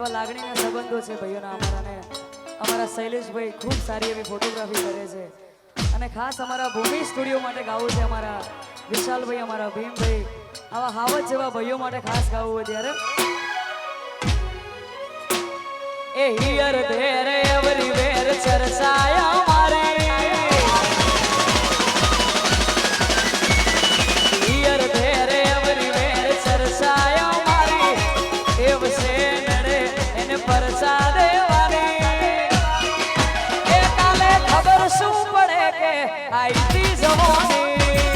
એવા લાગણીના સંબંધો છે ભાઈઓના અમારાને અમારા શૈલેષભાઈ ખૂબ સારી એવી ફોટોગ્રાફી કરે છે. અને ખાસ અમારા ભૂમિ સ્ટુડિયો માટે ગાવું છે અમારા વિશાલભાઈ, અમારા ભીમભાઈ. આવા હાવત જેવા ભાઈઓ માટે ખાસ ગાવું હોય ત્યારે. એ હિયર ધેરે અવરી વેર ચરસાયા મારે. ગાઈતી જવાની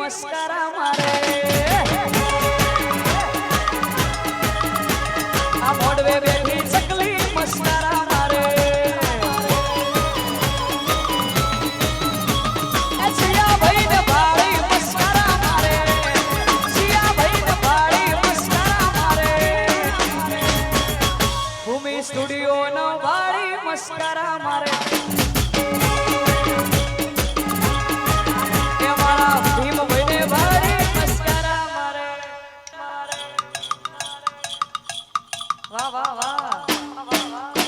મસ્કરા મારે વાહ વાહ વાહ.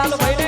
મારા વિશાલભાઈ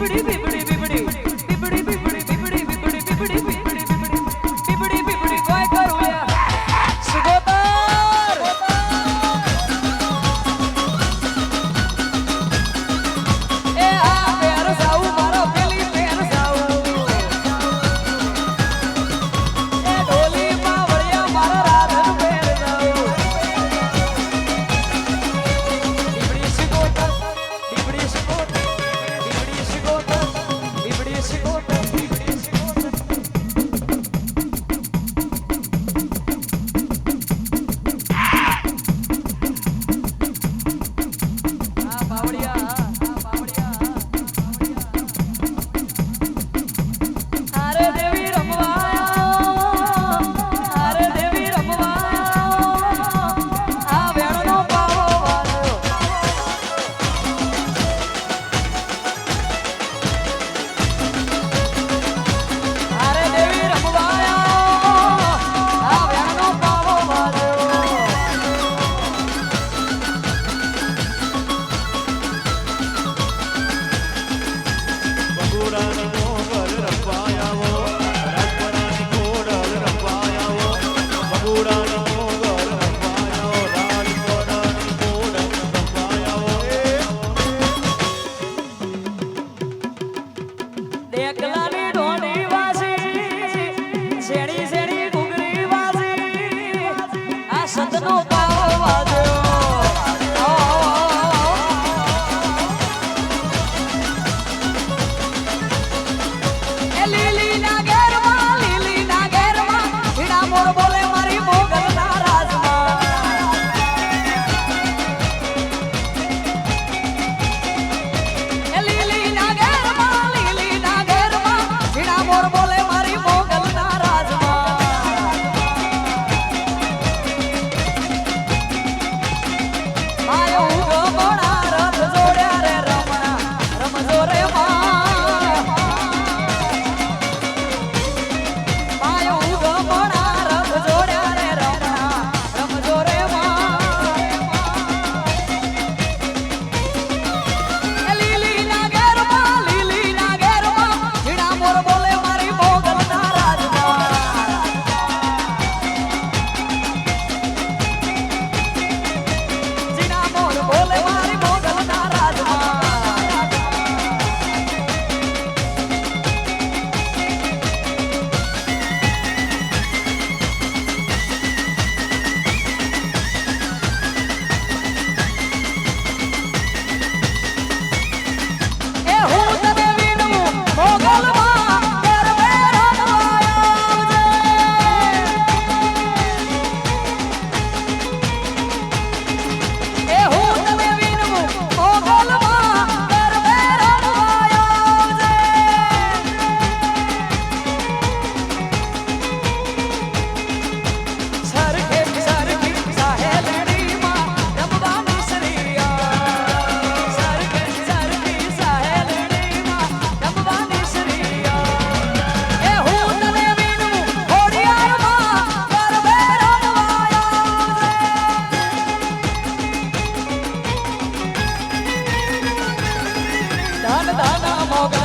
bidi bidi want to ધન